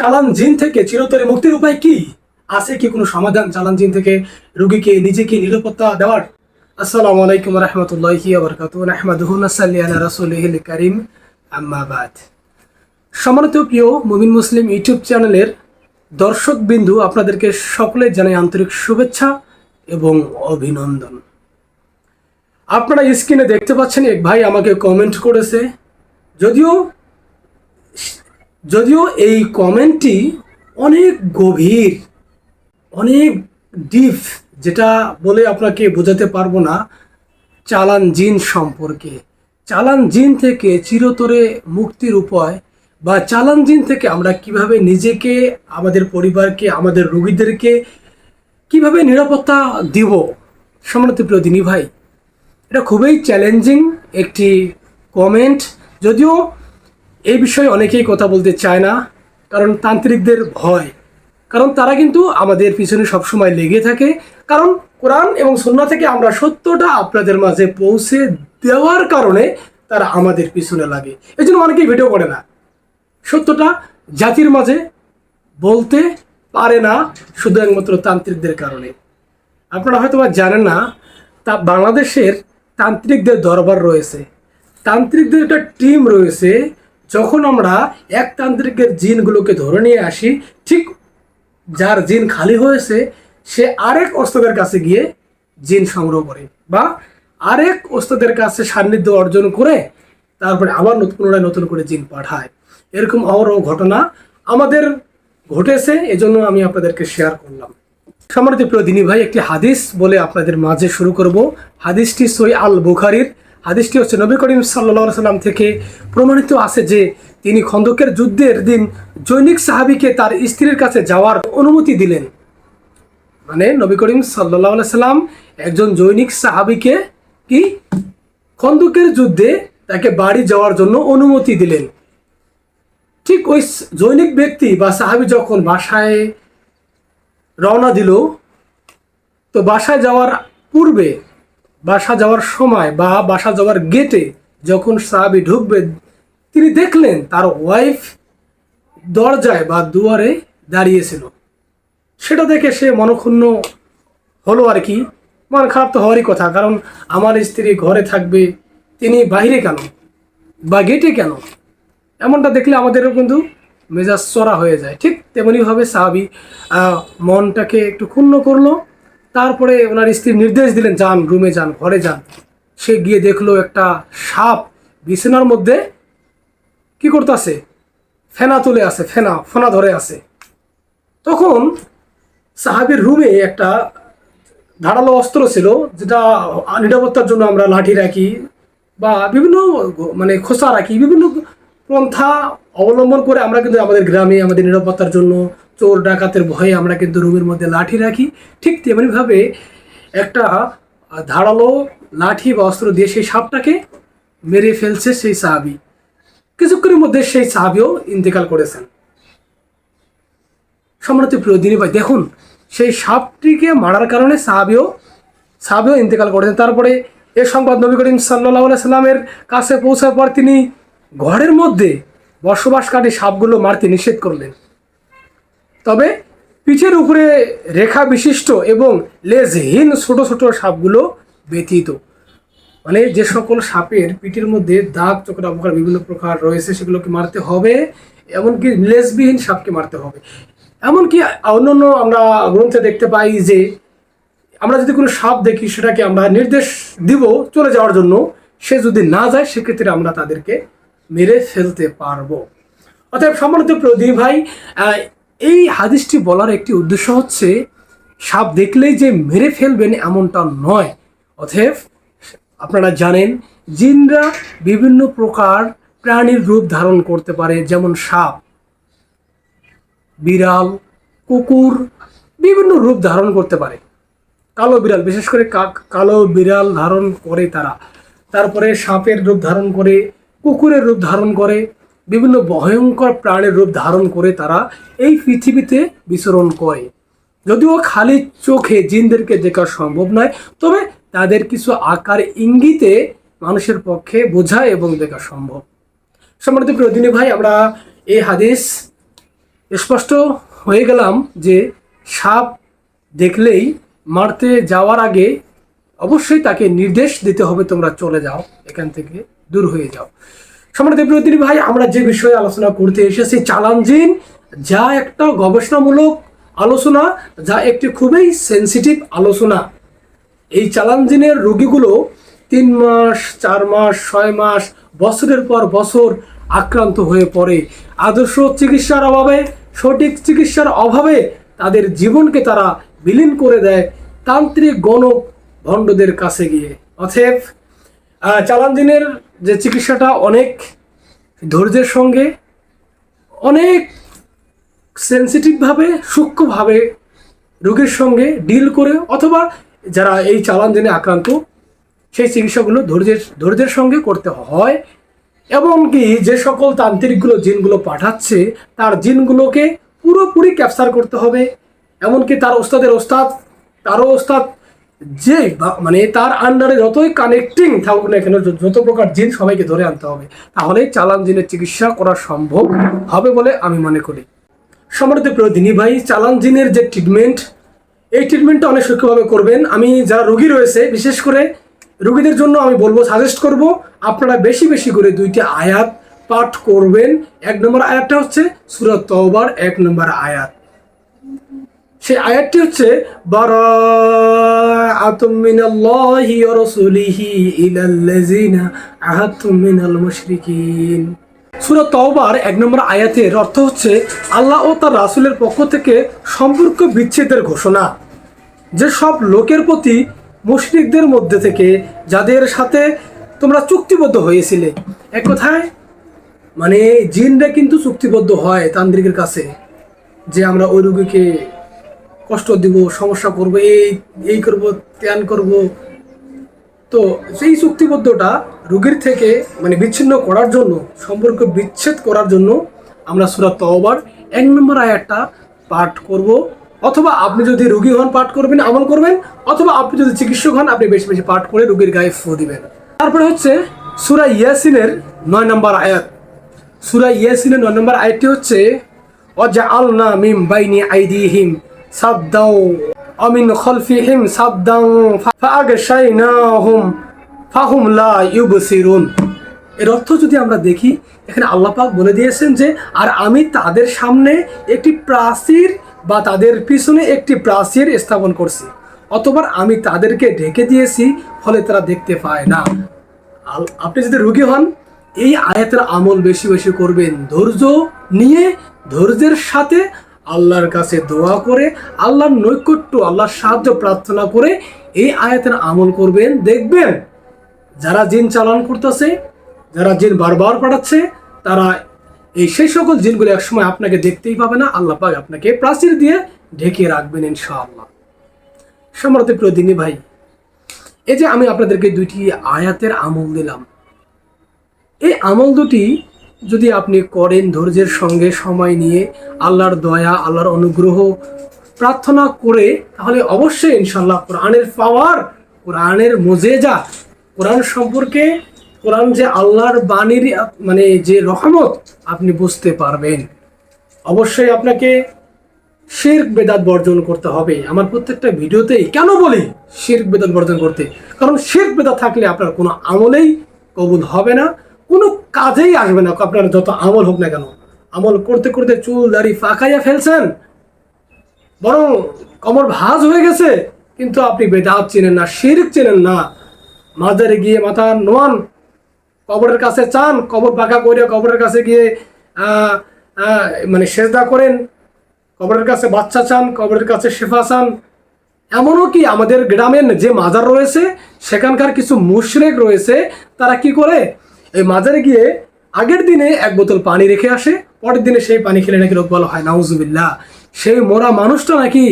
চালান জিন থেকে চিরতরে মুক্তির উপায় কি? আছে কি কোনো সমাধান চালান জিন থেকে রোগীকে নিজেকে নিরাপত্তা দেওয়ার? আসসালামু আলাইকুম রহমতুল্লাহি আবরকাত আহমদুল সাল্লি আলা রাসূলিহিল কারীম। আম্মা বাদ। সম্মানিত প্রিয় মুমিন মুসলিম ইউটিউব চ্যানেলের দর্শক বিন্দু, আপনাদেরকে সকলে জানাই আন্তরিক শুভেচ্ছা এবং অভিনন্দন। আপনারা স্ক্রিনে দেখতে পাচ্ছেন, এক ভাই আমাকে কমেন্ট করেছে, যদিও যদিও এই কমেন্টটি অনেক গভীর, অনেক ডিপ, যেটা বলে আপনাকে বোঝাতে পারব না চালান জিন সম্পর্কে। চালান জিন থেকে চিরতরে মুক্তির উপায় বা চালান জিন থেকে আমরা কীভাবে নিজেকে, আমাদের পরিবারকে, আমাদের রোগীদেরকে কীভাবে নিরাপত্তা দিব? সম্মানিত প্রিয় দিনী ভাই, এটা খুবই চ্যালেঞ্জিং একটি কমেন্ট যদিও এই বিষয়ে অনেকেই কথা বলতে চায় না, কারণ তান্ত্রিকদের ভয়। কারণ তারা কিন্তু আমাদের পিছনে সবসময় লেগে থাকে। কারণ কোরআন এবং সন্না থেকে আমরা সত্যটা আপনাদের মাঝে পৌঁছে দেওয়ার কারণে তারা আমাদের পিছনে লাগে। এই জন্য অনেকেই ভিডিও করে না। সত্যটা জাতির মাঝে বলতে পারে না শুধু একমাত্র তান্ত্রিকদের কারণে। আপনারা হয়তো বা জানেন না, তা বাংলাদেশের তান্ত্রিকদের দরবার রয়েছে। তান্ত্রিকদের একটা টিম রয়েছে যখন আমরা একতান্ত্রিকের জিনগুলোকে ধরে নিয়ে আসি, ঠিক যার জিন খালি হয়েছে, সে আরেক ওস্তাদের কাছে গিয়ে জিন সংগ্রহ করে বা আরেক ওস্তাদের কাছে সান্নিধ্য অর্জন করে তারপরে আবার নতুন পুনরায় নতুন করে জিন পাঠায়। এরকম অহরহ ঘটনা আমাদের ঘটেছে, এজন্য আমি আপনাদেরকে শেয়ার করলাম। সম্মানিত প্রিয় দিনী ভাই, একটি হাদিস বলে আপনাদের মাঝে শুরু করব। হাদিসটি সই আল বুখারির হাদিসটি হচ্ছে নবী করিম সাল্লা সাল্লাম থেকে প্রমাণিত আছে যে তিনি খন্দকের যুদ্ধের দিন জৈনিক সাহাবিকে তার স্ত্রীর কাছে যাওয়ার অনুমতি দিলেন। মানে নবী করিম সাল্লাহ সাল্লাম একজন জৈনিক সাহাবিকে কি? খন্দকের যুদ্ধে তাকে বাড়ি যাওয়ার জন্য অনুমতি দিলেন। ঠিক ওই জৈনিক ব্যক্তি বা সাহাবি যখন বাসায় রওনা দিল, তো বাসায় যাওয়ার পূর্বে বাসা যাওয়ার সময় বা বাসা যাওয়ার গেটে যখন সাহাবি ঢুকবে, তিনি দেখলেন তার ওয়াইফ দরজায় বা দুয়ারে দাঁড়িয়েছিল। সেটা দেখে সে মনক্ষুণ্ণ হলো আর কি। মন খারাপ তো হওয়ারই কথা, কারণ আমার স্ত্রী ঘরে থাকবে, তিনি বাইরে কেন বা গেটে কেন? এমনটা দেখলে আমাদেরও কিন্তু মেজাজ চড়া হয়ে যায়। ঠিক তেমনিভাবে সাহাবি মনটাকে একটু ক্ষুণ্ণ করল। তারপরে ওনার স্ত্রী নির্দেশ দিলেন, যান, রুমে যান, ঘরে যান। সে গিয়ে দেখল একটা সাপ বিছানার মধ্যে কি করতেছে? ফেনা তুলে আছে, ফেনা ফেনা ধরে আছে। তখন সাহাবির রুমে একটা ধারালো অস্ত্র ছিল, যেটা নিরাপত্তার জন্য আমরা লাঠি রাখি বা বিভিন্ন মানে খোসা রাখি, বিভিন্ন পন্থা অবলম্বন করে আমরা কিন্তু আমাদের গ্রামে আমাদের নিরাপত্তার জন্য চোর ডাকাতের ভয়ে আমরা কিন্তু রুমের মধ্যে লাঠি রাখি। ঠিক তেমনিভাবে একটা ধারালো লাঠি বা অস্ত্র দিয়ে সেই সাপটাকে মেরে ফেলছে সেই সাহাবি। কিছুক্ষণের মধ্যে সেই সাহাবিও ইন্তেকাল করেছেন। সম্মানিত প্রিয় দিনী ভাই, দেখুন, সেই সাপটিকে মারার কারণে সাহাবিও সাহাবিও ইন্তেকাল করেছেন। তারপরে এ সংবাদ নবী করিম সাল্লাহ সাল্লামের কাছে পৌঁছার পর তিনি ঘরের মধ্যে বসবাসকারী সাপগুলো মারতে নিষেধ করলেন। তবে পিঠের উপরে রেখা বিশিষ্ট এবং লেজহীন ছোট ছোট সাপগুলো ব্যতীত। মানে যে সকল সাপের পিঠের মধ্যে দাগ, চোখের অবকার বিভিন্ন প্রকার রয়েছে, সেগুলোকে মারতে হবে। এমনকি লেজবিহীন সাপকে মারতে হবে। এমনকি অন্যান্য আমরা গ্রন্থে দেখতে পাই যে, আমরা যদি কোনো সাপ দেখি, সেটাকে আমরা নির্দেশ দিব চলে যাওয়ার জন্য। সে যদি না যায়, সেক্ষেত্রে আমরা তাদেরকে মেরে ফেলতে পারব। অতএব সম্মানিত প্রদীপ ভাই এই হাদিসটি বলার একটি উদ্দেশ্য হচ্ছে, সাপ দেখলেই যে মেরে ফেলবেন এমনটা নয়। অতএব, আপনারা জানেন, জিনরা বিভিন্ন প্রকার প্রাণীর রূপ ধারণ করতে পারে, যেমন সাপ, বিড়াল, কুকুর, বিভিন্ন রূপ ধারণ করতে পারে। কালো বিড়াল, বিশেষ করে কালো বিড়াল ধারণ করে তারা। তারপরে সাপের রূপ ধারণ করে, কুকুরের রূপ ধারণ করে বিভিন্ন ভয়ঙ্কর প্রাণের রূপ ধারণ করে তারা এই পৃথিবীতে বিচরণ করে। যদিও খালি চোখে জিনদেরকে দেখা সম্ভব নয়, তবে তাদের কিছু আকার ইঙ্গিতে মানুষের পক্ষে বোঝা এবং দেখা সম্ভব। সম্মানিত প্রিয় দিনী ভাই, আমরা এই হাদিস স্পষ্ট হয়ে গেলাম যে সাপ দেখলেই মারতে যাওয়ার আগে অবশ্যই তাকে নির্দেশ দিতে হবে, তোমরা চলে যাও, এখান থেকে দূর হয়ে যাও। সম্রাট প্রতিনিধি ভাই, আমরা যে বিষয়ে আলোচনা করতে এসেছি, চালানজিন, যা একটা গবেষণামূলক আলোচনা, যা একটি খুবই সেন্সিটিভ আলোচনা। এই চালানজিনের রোগীগুলো তিন মাস, চার মাস, ছয় মাস, বছরের পর বছর আক্রান্ত হয়ে পড়ে। আদর্শ চিকিৎসার অভাবে, সঠিক চিকিৎসার অভাবে তাদের জীবনকে তারা বিলীন করে দেয় তান্ত্রিক গণক ভণ্ডদের কাছে গিয়ে। অথব চালানজিনের যে চিকিৎসাটা অনেক ধৈর্যের সঙ্গে, অনেক সেন্সিটিভভাবে সূক্ষ্মভাবে রোগের সঙ্গে ডিল করে, অথবা যারা এই চালান জেনে আক্রান্ত, সেই চিকিৎসাগুলো ধৈর্যের ধৈর্যের সঙ্গে করতে হয়। এমনকি যে সকল তান্ত্রিকগুলো জিনগুলো পাঠাচ্ছে, তার জিনগুলোকে পুরোপুরি ক্যাপচার করতে হবে। এমনকি তার ওস্তাদের ওস্তাদ, তারও ওস্তাদ যে মানে তার আন্ডারে যতই কানেক্টিং থাকুক না কেন, যত প্রকার জিন সবাইকে ধরে আনতে হবে, তাহলেই চালান জিনের চিকিৎসা করা সম্ভব হবে বলে আমি মনে করি। সম্মানিত প্রতিনিধি ভাই, চালান জিনের যে ট্রিটমেন্ট এই ট্রিটমেন্টটা অনেক সূক্ষ্মভাবে করবেন। আমি যারা রোগী রয়েছে, বিশেষ করে রোগীদের জন্য আমি বলব সাজেস্ট করব, আপনারা বেশি বেশি করে দুইটি আয়াত পাঠ করবেন। এক নম্বর আয়াতটা হচ্ছে সুরত তওবার, এক নম্বর আয়াত। সেই আয়াতটি হচ্ছে, বারাআতুম মিনাল্লাহি ওয়া এক নম্বর আয়াতের অর্থ হচ্ছে, আল্লাহ ও তার রাসূলের পক্ষ থেকে সম্পর্ক বিচ্ছেদের ঘোষণা। যে সব লোকের প্রতি মুশরিকদের মধ্যে থেকে, যাদের সাথে তোমরা চুক্তিবদ্ধ হয়েছিলে, এক কথায় মানে জিনরা কিন্তু চুক্তিবদ্ধ হয় তান্ত্রিকের কাছে, যে আমরা ওই রোগীকে কষ্ট দিব, সমস্যা করব, এই এই করব, ত্যান করব। তো সেই চুক্তিবদ্ধটা রোগীর থেকে মানে বিচ্ছিন্ন করার জন্য, সম্পর্ক বিচ্ছেদ করার জন্য আমরা সুরাত তওবার এক নম্বর আয়াতটা পাঠ করব। অথবা আপনি যদি রোগী হন, পাঠ করবেন, আমল করবেন, অথবা আপনি যদি চিকিৎসক হন, আপনি বেশি বেশি পাঠ করে রোগীর গায়ে ফু দিবেন। তারপরে হচ্ছে সুরা ইয়াসিনের নয় নম্বর আয়াত। সুরা ইয়াসিনের নয় নম্বর আয়াতটি হচ্ছে, অজাআলনা মিম বাইনি আইদিহিম সাদ্দাও অমিন খলফিহিম সাদ্দাও ফাআগশাইনাহুম, ফাহুম লা ইউবসিরুন। এর অর্থ যদি আমরা দেখি, এখানে আল্লাহ পাক বলে দিয়েছেন যে, আর আমি তাদের সামনে একটি প্রাচীর বা তাদের পিছনে একটি প্রাচীর স্থাপন করছি, অতবার আমি তাদেরকে ঢেকে দিয়েছি, ফলে তারা দেখতে পায় না। আপনি যদি রোগী হন, এই আয়াতের আমল বেশি বেশি করবেন। ধৈর্য নিয়ে, ধৈর্যের সাথে আল্লাহর কাছে দোয়া করে, আল্লাহর নৈকট্য, আল্লাহর সাহায্য প্রার্থনা করে এই আয়াতের আমল করবেন। দেখবেন যারা জিন চালান করতেছে, যারা জিন বারবার পাঠাচ্ছে, তারা এই সেই সকল জিনগুলো একসময় আপনাকে দেখতেই পাবে না। আল্লাহ পাক আপনাকে প্রাচীর দিয়ে ঢেকে রাখবেন ইনশাআল্লাহ। সম্রাট প্রদিনী ভাই, এই যে আমি আপনাদেরকে দুইটি আয়াতের আমল দিলাম। এই আমল দুটি যদি আপনি করেন ধৈর্যের সঙ্গে সময় নিয়ে আল্লাহর দয়া, আল্লাহর অনুগ্রহ প্রার্থনা করে, তাহলে অবশ্যই ইনশাল্লাহ কোরআনের পাওয়ার, কোরআনের মোজেজা, কোরআন সম্পর্কে, কোরআন যে আল্লাহর বাণীর মানে যে রহমত, আপনি বুঝতে পারবেন। অবশ্যই আপনাকে শির্ক, বেদাত বর্জন করতে হবে। আমার প্রত্যেকটা ভিডিওতেই কেন বলি শির্ক, বেদাত বর্জন করতে? কারণ শির্ক, বেদাত থাকলে আপনার কোনো আমলেই কবুল হবে না। কোনো কাজেই আসবে না। আপনার যত আমল হোক না কেন, আমল করতে করতে চুল, দাড়ি ফাঁকাইয়া ফেলছেন। বরং কমর ভাঁজ হয়ে গেছে, কিন্তু আপনি বেদাত চেনেন না, শির্ক চেনেন না। মাজারে গিয়ে মাথা নোয়ান, কবরের কাছে চান, কবর পাকা করে কবরের কাছে গিয়ে মানে সেজদা করেন। কবরের কাছে বাচ্চা চান, কবরের কাছে শেফা চান। এমনও কি আমাদের গ্রামের যে মাজার রয়েছে, সেখানকার কিছু মুশরেক রয়েছে, তারা কি করে? এই মাজারে গিয়ে আগের দিনে এক বোতল পানি রেখে আসে, পরের দিনে সেই পানি খেলে নাকি রোগ ভালো হয়, নাউজুবিল্লাহ। সেই মরা মানুষটা নাকি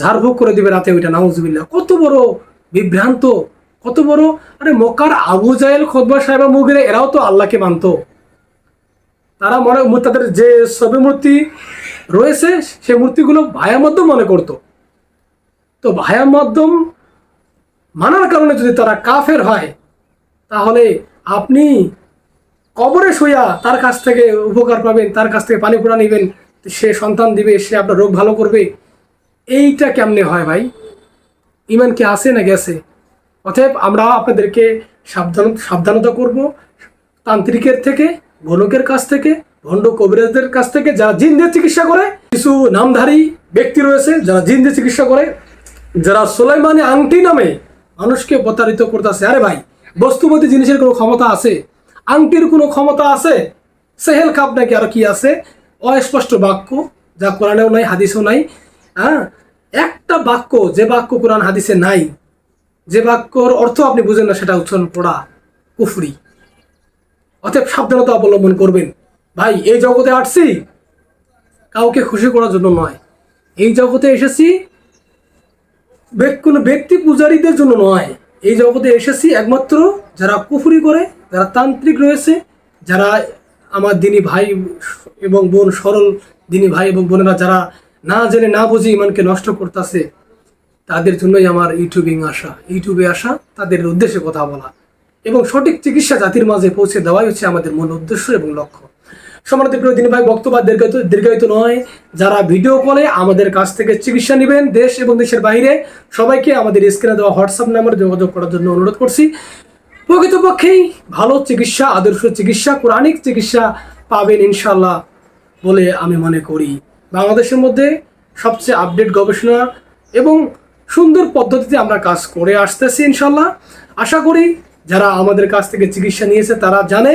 ঝাড়ফুঁক করে দিবে রাতে ওইটা, নাউজুবিল্লাহ। কত বড় বিভ্রান্ত, কত বড়, আরে মক্কার আবু জাহেল, খোদবা সাহেবা মুগিরে, এরাও তো আল্লাহকে মানতো। তারা মনে তাদের যে ছবি মূর্তি রয়েছে সেই মূর্তিগুলো ভায়া মাধ্যম মনে করতো। তো ভায়া মাধ্যম মানার কারণে যদি তারা কাফের হয়, তাহলে আপনি কবরে শুয়া তার কাছ থেকে উপকার পাবেন, তার কাছ থেকে পানি পোড়া নেবেন, সে সন্তান দিবে, সে আপনার রোগ ভালো করবে। এইটা কেমনে হয় ভাই? ইমান কি আছে না গেছে? অতএব আমরা আপনাদেরকে সাবধান, সাবধানতা করব তান্ত্রিকের থেকে গণকের কাছ থেকে, ভণ্ড কবিরাজদের কাছ থেকে, যারা জিন দিয়ে চিকিৎসা করে, কিছু নামধারী ব্যক্তি রয়েছে যারা জিন দিয়ে চিকিৎসা করে, যারা সোলাইমানি আংটি নামে মানুষকে প্রতারিত করতেছে। আরে ভাই বস্তুপতি জিনিসের কোনো ক্ষমতা আছে? আংটির কোনো ক্ষমতা আছে? সেহেল কাপ নাকি আর কি আছে? অস্পষ্ট বাক্য, যা কোরআনেও নাই, হাদিসেও নাই। হ্যাঁ? একটা বাক্য, যে বাক্য কোরআন হাদিসে নাই, যে বাক্যর অর্থ আপনি বুঝেন না, সেটা উচ্চারণ পড়া, কুফরি। অতএব সাবধানতা অবলম্বন করবেন। ভাই, এই জগতে আসছি, কাউকে খুশি করার জন্য নয়। এই জগতে এসেছি কোনো ব্যক্তি পূজারীদের জন্য নয়। এই জগতে এসেছি একমাত্র যারা কুফরি করে, যারা তান্ত্রিক রয়েছে, যারা আমার দিনী ভাই এবং বোন সরল দিনী ভাই এবং বোনেরা যারা না জেনে, না বুঝে ইমানকে নষ্ট করতেছে, তাদের জন্যই আমার ইউটিউবিং আসা ইউটিউবে আসা, তাদের উদ্দেশ্যে কথা বলা। এবং সঠিক চিকিৎসা জাতির মাঝে পৌঁছে দেওয়াই হচ্ছে আমাদের মূল উদ্দেশ্য এবং লক্ষ্য। সমানতে প্রিয় দিন ভাই, বক্তব্য দীর্ঘায়িত নয়। যারা ভিডিও কলে আমাদের কাছ থেকে চিকিৎসা নেবেন দেশ এবং দেশের বাইরে, সবাইকে আমাদের স্ক্রিনে দেওয়া হোয়াটসঅ্যাপ নাম্বারে যোগাযোগ করার জন্য অনুরোধ করছি। প্রকৃতপক্ষেই ভালো চিকিৎসা, আদর্শ চিকিৎসা কোরআনিক চিকিৎসা পাবেন ইনশাল্লাহ বলে আমি মনে করি। বাংলাদেশের মধ্যে সবচেয়ে আপডেট গবেষণা এবং সুন্দর পদ্ধতিতে আমরা কাজ করে আসতেছি ইনশাল্লাহ আশা করি যারা আমাদের কাছ থেকে চিকিৎসা নিয়েছে তারা জানে